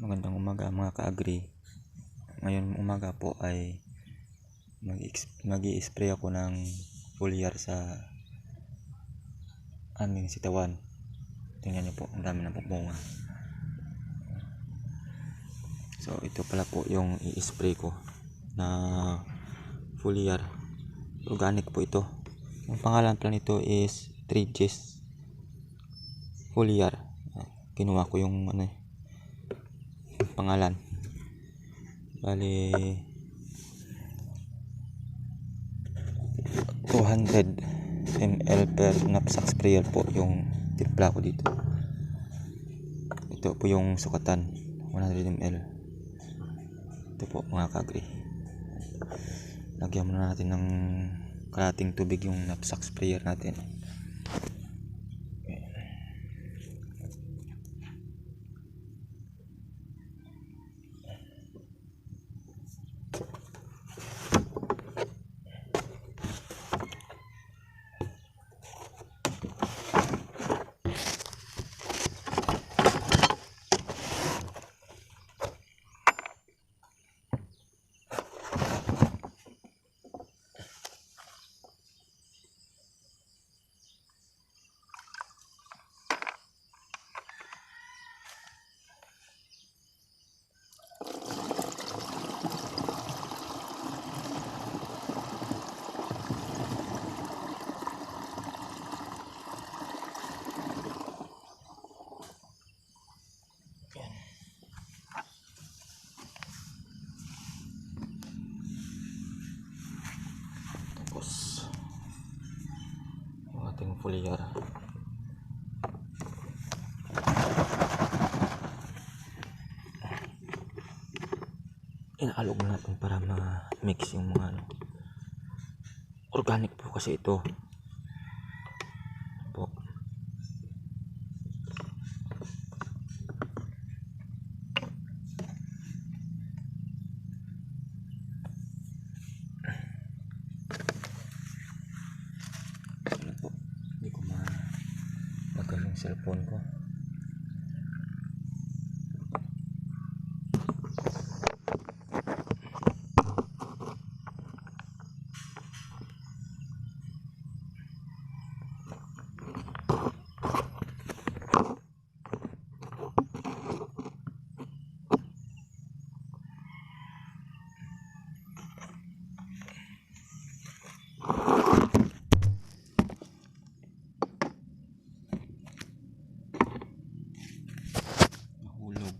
Magandang umaga mga ka-agri. Ngayon umaga po ay mag spray ako ng foliar sa aming sitawan. Tingnan niyo po, ang dami ng bunga. So ito pala po yung i-spray ko na foliar. Organic po ito. Ang pangalan pala nito is 3Gs foliar. Kinuha ko yung ano eh, pangalan. Bali 200 ml per knapsack sprayer po yung timpla ko dito. Ito po yung sukatan 100 ml. Ito po mga kagri. Lagyan muna natin ng kalating tubig yung knapsack sprayer natin. Tapos ating foliar. Inaalog na natin para ma-mix yung mga ano. Organic po kasi ito. Po. Ano po? Hindi ko ma tagal yung cellphone ko. Nahulog.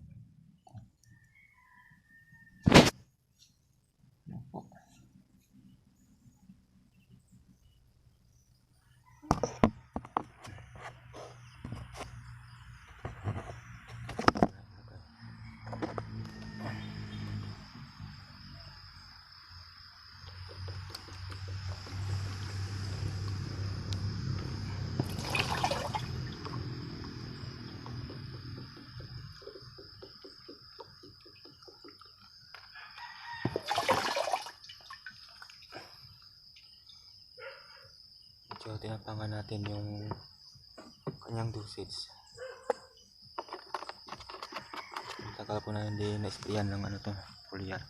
Yan po. Medyo tinapangan natin yung kanyang dosage. Tagal po na hindi na-sprayan ng ano to, foliar.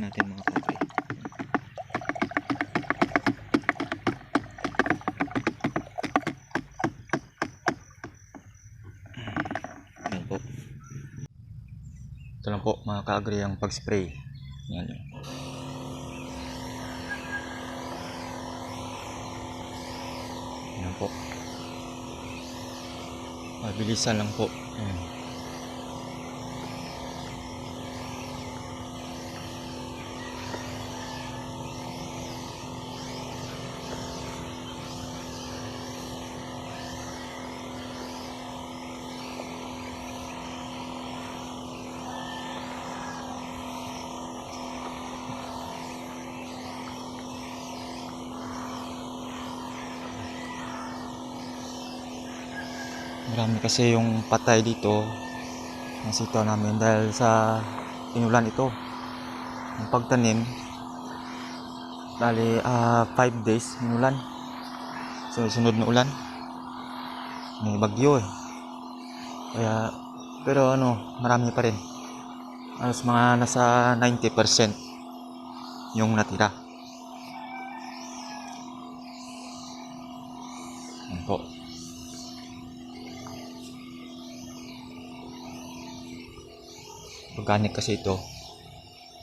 Protection natin mga kapre. Ayan po. Ito lang po mga kaagri ang pag-spray. Yan yun. Yan po. Mabilisan lang po. Ayan. Marami kasi yung patay dito ng sitaw namin dahil sa inulan ito. Ang pagtanim, bali 5 days inulan. So sunod na ulan. May bagyo eh. Kaya, pero ano, marami pa rin. Alos mga nasa 90% yung natira. Organic kasi ito.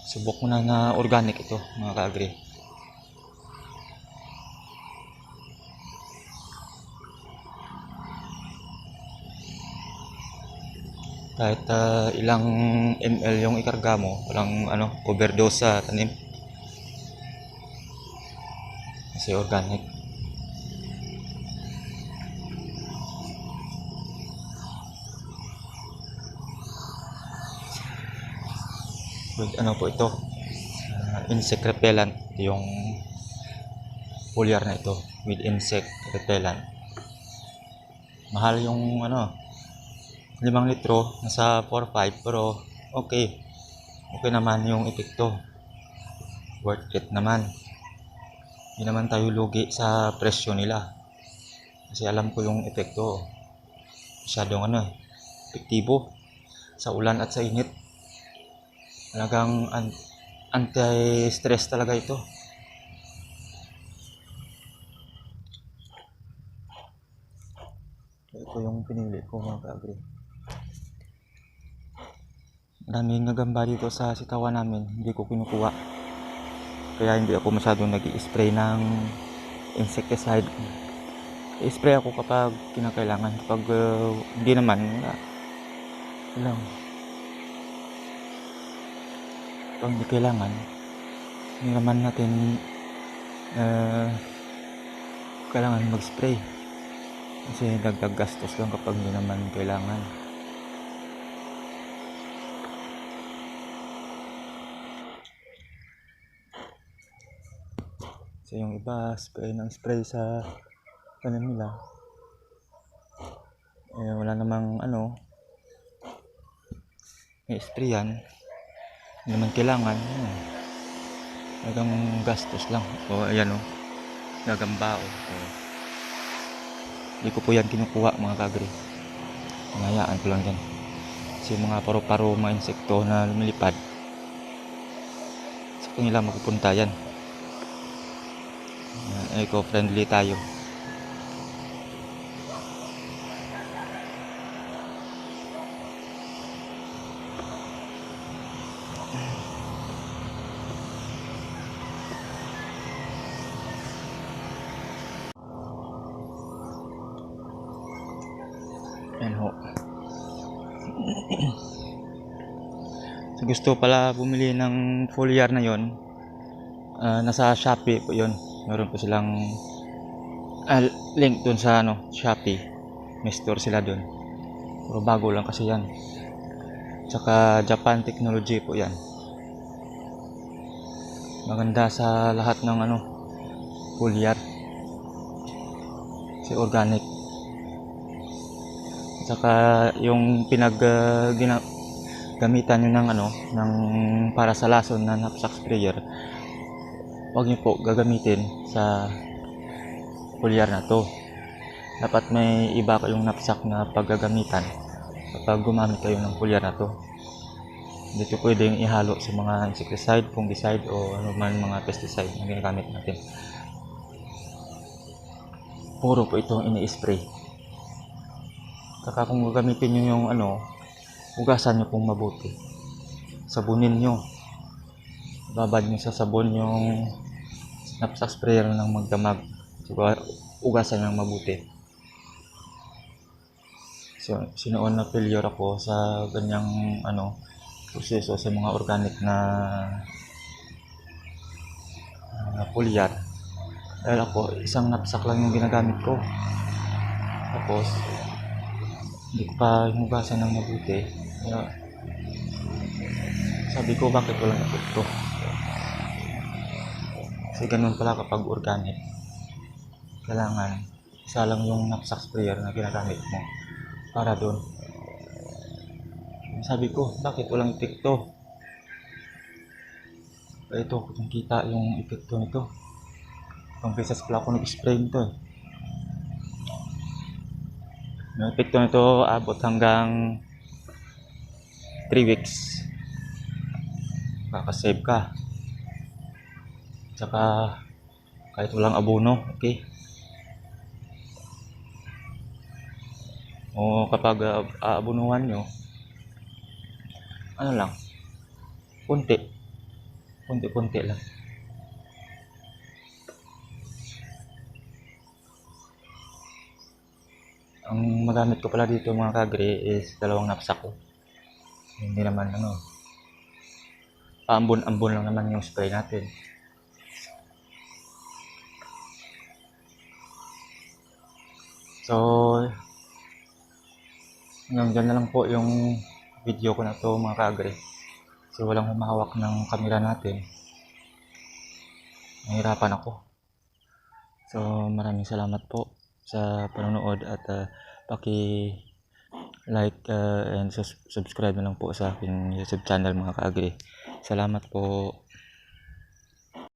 Subok mo na na organic ito mga ka-agri. Kahit ah, ilang ml yung ikarga mo walang ano overdose sa tanim. Kasi organic ano po ito? Uh, insect repellent yung foliar na ito with insect repellent. Mahal yung ano 5 litro nasa 4-5 pero okay. Okay naman yung epekto. Worth it naman. Hindi naman tayo lugi sa presyo nila. Kasi alam ko yung epekto. Masyadong ano epektibo sa ulan at sa init Talagang an- anti-stress talaga ito. Ito yung pinili ko mga ka-agri. Maraming nagamba dito sa sitawan namin. Hindi ko kinukuha. Kaya hindi ako masyadong nag spray ng insecticide. I-spray ako kapag kinakailangan. Kapag uh, hindi naman, wala. Lang pag di kailangan naman natin uh, kailangan mag-spray. Kasi dagdag gastos lang kapag hindi naman kailangan. So yung iba spray ng spray sa tanim nila. Eh wala namang ano i-spray yan hindi naman kailangan hmm. talagang gastos lang. O ayan o gagamba o o. hindi ko po yan kinukuha mga kagri. Ngayaan ko lang yan. Kasi mga paro-paro mga insekto na lumilipad sa kanila magpupunta yan. Eco-friendly tayo so gusto pala bumili ng foliar na yon ah, nasa Shopee po yon meron po silang ah, link dun sa ano Shopee. May store sila dun. Pero bago lang kasi yan. Tsaka Japan technology po yan. Maganda sa lahat ng ano foliar. Si organic Saka yung pinag uh, gina, gamitan nyo ng ano, ng para sa lason na knapsack sprayer, wag niyo po gagamitin sa foliar na to. Dapat may iba kayong knapsack na paggagamitan kapag gumamit kayo ng foliar na to. Dito pwedeng ihalo sa mga insecticide, fungicide o ano man mga pesticide na ginagamit natin. Puro po itong ini-spray. Saka kung gagamitin nyo yung ano, hugasan nyo pong mabuti. Sabunin nyo. Babad nyo sa sabon yung knapsack sprayer ng magdamag. Saka hugasan ng mabuti. So, sinoon na failure ako sa ganyang ano, proseso sa mga organic na uh, pulyar. Dahil ako, isang knapsack lang yung ginagamit ko. Tapos, hindi ko pa hinugasan ng mabuti. Kaya, sabi ko, bakit walang epekto? Kasi ganun pala kapag organic. Kailangan, isa lang yung knapsack sprayer na ginagamit mo para doon. Sabi ko, bakit walang epekto? Ito, kung kita yung epekto nito. Pang beses pala ako nag-spray nito eh. Yung epekto nito abot hanggang 3 weeks. Kakasave ka. Tsaka kahit walang abono, okay? O kapag uh, aabunuhan nyo, ano lang, kunti. Kunti-kunti lang. Ang magamit ko pala dito mga kagre is dalawang knapsack ko. Hindi naman ano, paambon-ambon lang naman yung spray natin. So, hanggang dyan na lang po yung video ko na to mga kagre. Kasi walang humahawak ng camera natin. Nahirapan ako. So, maraming salamat po sa panonood at uh, paki like uh, and subscribe na lang po sa aking YouTube channel mga kaagri. Salamat po.